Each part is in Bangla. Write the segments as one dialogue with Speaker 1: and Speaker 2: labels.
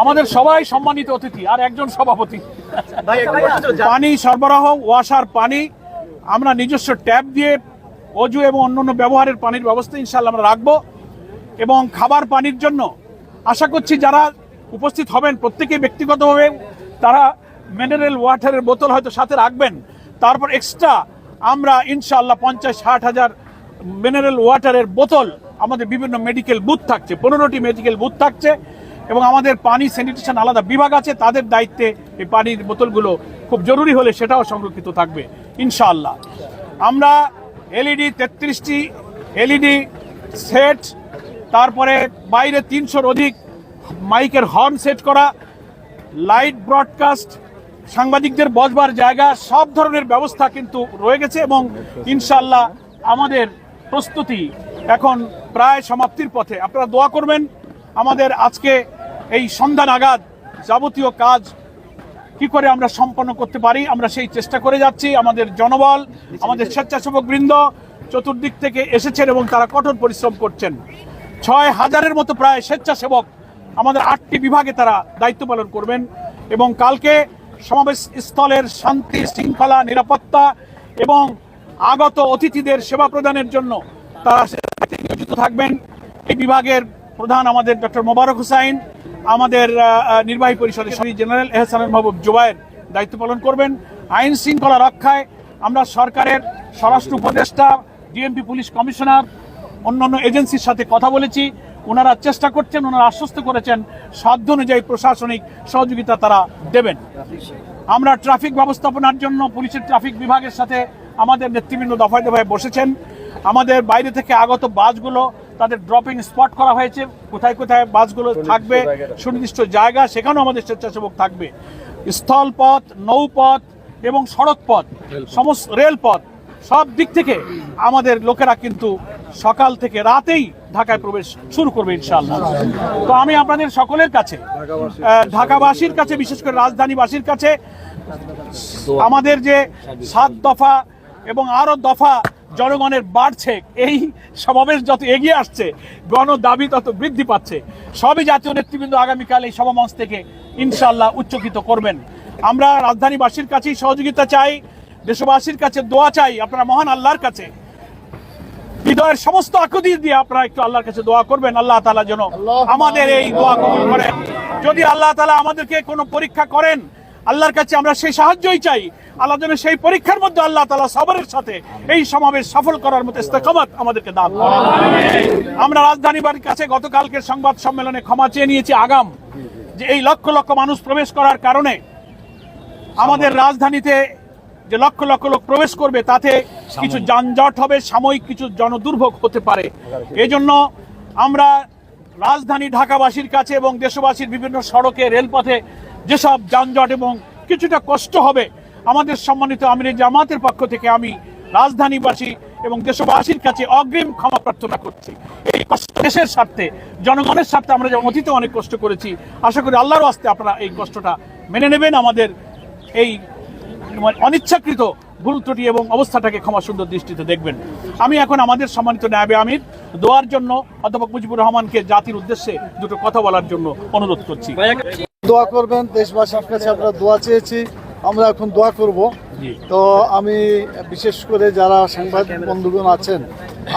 Speaker 1: আমাদের সবাই সম্মানিত অতিথি আর একজন সভাপতি। পানি সরবরাহ ওয়াসার পানি আমরা নিজস্ব ট্যাপ দিয়ে অজু এবং অন্যান্য ব্যবহারের পানির ব্যবস্থা ইনশাল্লাহ আমরা রাখব। এবং খাবার পানির জন্য আশা করছি যারা উপস্থিত হবেন প্রত্যেকে ব্যক্তিগতভাবে তারা মিনারেল ওয়াটারের বোতল হয়তো সাথে রাখবেন। তারপর এক্সট্রা আমরা ইনশাল্লাহ পঞ্চাশ ষাট হাজার মিনারেল ওয়াটারের বোতল আমাদের বিভিন্ন মেডিকেল বুথ থাকছে পনেরোটি মেডিকেল বুথ থাকছে। এবং আমাদের পানি স্যানিটেশন আলাদা বিভাগ আছে, তাদের দায়িত্বে এই পানির বোতলগুলো খুব জরুরি হলে সেটাও সংরক্ষিত থাকবে, ইনশাআল্লাহ। আমরা এলইডি তেত্রিশটি, এলইডি সেট, তারপরে বাইরে তিনশোর অধিক মাইকের হর্ন সেট করা, লাইট ব্রডকাস্ট, সাংবাদিকদের বসবার জায়গা, সব ধরনের ব্যবস্থা কিন্তু রয়ে গেছে এবং ইনশাল্লাহ আমাদের প্রস্তুতি এখন প্রায় সমাপ্তির পথে। আপনারা দোয়া করবেন আমাদের আজকে এই সন্ধ্যা নাগাদ যাবতীয় কাজ কি করে আমরা সম্পন্ন করতে পারি, আমরা সেই চেষ্টা করে যাচ্ছি। আমাদের জনবল, আমাদের স্বেচ্ছাসেবক বৃন্দ চতুর্দিক থেকে এসেছেন এবং তারা কঠোর পরিশ্রম করছেন। ছয় হাজারের মতো প্রায় স্বেচ্ছাসেবক আমাদের আটটি বিভাগে তারা দায়িত্ব পালন করবেন এবং কালকে সমাবেশ স্থলের শান্তি, শৃঙ্খলা, নিরাপত্তা এবং আগত অতিথিদের সেবা প্রদানের জন্য তারা নিয়োজিত থাকবেন। এই বিভাগের প্রধান আমাদের ডক্টর মোবারক হুসাইন, আমাদের নির্বাহী পরিষদের সরি জেনারেল এহসান মাহবুব জুবায়ের দায়িত্ব পালন করবেন। আইন শৃঙ্খলা রক্ষায় আমরা সরকারের স্বরাষ্ট্র উপদেষ্টা, ডিএমপি পুলিশ কমিশনার, অন্যান্য এজেন্সির সাথে কথা বলেছি। ওনারা চেষ্টা করছেন, ওনারা আশ্বস্ত করেছেন, সাধ্য অনুযায়ী প্রশাসনিক সহযোগিতা তারা দেবেন। আমরা ট্রাফিক ব্যবস্থাপনার জন্য পুলিশের ট্রাফিক বিভাগের সাথে আমাদের নেতৃবৃন্দ দফায় দফায় বসেছেন। আমাদের বাইরে থেকে আগত বাসগুলো তাদের ড্রপিং স্পট করা হয়েছে। কোথায় কোথায় বাসগুলো থাকবে সুনির্দিষ্ট জায়গা সেখানেও আমাদের স্বেচ্ছাসেবক থাকবে। স্থলপথ নৌপথ এবং সড়ক পথ সমস্ত রেলপথ সব দিক থেকে আমাদের লোকেরা কিন্তু সকাল থেকে রাতেই ঢাকায় প্রবেশ শুরু করবে ইনশাআল্লাহ। তো আমি আপনাদের সকলের কাছে ঢাকাবাসীর কাছে বিশেষ করে রাজধানীবাসীর কাছে আমাদের যে সাত দফা এবং আরও দফা জনগণের বাড়ছে এই সমাবেশ যত এগিয়ে আসছে গণ দাবি তত বৃদ্ধি পাচ্ছে। সবই জাতীয় নেতৃবৃন্দ আগামীকাল এই সমামঞ্চ থেকে ইনশাল্লাহ উচ্চকিত করবেন। আমরা রাজধানীবাসীর কাছেই সহযোগিতা চাই দেশবাসীর কাছে দোয়া চাই আপনারা মহান আল্লাহর কাছে। হৃদয়ের সমস্ত আকুতি দিয়ে আপনারা একটু আল্লাহর কাছে দোয়া করবেন আল্লাহ তালা যেন আমাদের এই দোয়া কবুল করেন। যদি আল্লাহ তালা আমাদেরকে কোনো পরীক্ষা করেন আল্লাহর কাছে আমরা সেই সাহায্যই চাই। আল্লাহ যেন সেই পরীক্ষার মধ্যে আল্লাহ তালা সবরের সাথে এই সমাবেশ সফল করার মতো ইস্তেকামাত আমাদেরকে দান আমরা রাজধানী বাড়ির কাছে গতকালকের সংবাদ সম্মেলনে ক্ষমা চেয়ে নিয়েছি আগাম যে এই লক্ষ লক্ষ মানুষ প্রবেশ করার কারণে আমাদের রাজধানীতে যে লক্ষ লক্ষ লোক প্রবেশ করবে তাতে কিছু যানজট হবে সাময়িক কিছু জনদুর্ভোগ হতে পারে। এজন্য আমরা রাজধানী ঢাকাবাসীর কাছে এবং দেশবাসীর বিভিন্ন সড়কে রেলপথে যেসব যানজট এবং কিছুটা কষ্ট হবে, আমাদের সম্মানিত আমিরের জামাতের পক্ষ থেকে আমি রাজধানীবাসী এবং দেশবাসীর কাছে অগ্রিম ক্ষমা প্রার্থনা করছি। এই কষ্ট দেশের স্বার্থে, জনগণের স্বার্থে আমরা যেমন অতীতে অনেক কষ্ট করেছি, আশা করি আল্লাহর আস্তে আপনারা এই কষ্টটা মেনে নেবেন। আমাদের এই অনিচ্ছাকৃত ত্রুটি এবং অবস্থাটাকে ক্ষমা সুন্দর দৃষ্টিতে দেখবেন। আমি এখন আমাদের সম্মানিত ন্যাবে আমির, দোয়ার জন্য অধ্যাপক মুজিবুর রহমানকে জাতির উদ্দেশ্যে দুটো কথা বলার জন্য অনুরোধ করছি।
Speaker 2: দোয়া করবেন দেশবাসীর কাছে আমরা দোয়া চেয়েছি আমরা এখন দোয়া করব। তো আমি বিশেষ করে যারা সাংবাদিক বন্ধুগণ আছেন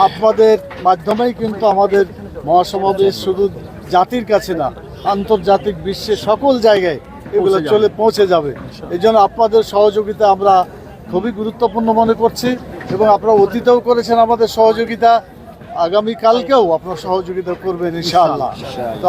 Speaker 2: আপনাদের মাধ্যমেই কিন্তু আমাদের মহাসমাবেশ শুধু জাতির কাছে না আন্তর্জাতিক বিশ্বে সকল জায়গায় এগুলো চলে পৌঁছে যাবে। এই জন্য আপনাদের সহযোগিতা আমরা খুবই গুরুত্বপূর্ণ মনে করছি এবং আপনারা অতীতেও করেছেন আমাদের সহযোগিতা আগামী কালকেও আপনারা সহযোগিতা করবেন ইনশাআল্লাহ। তো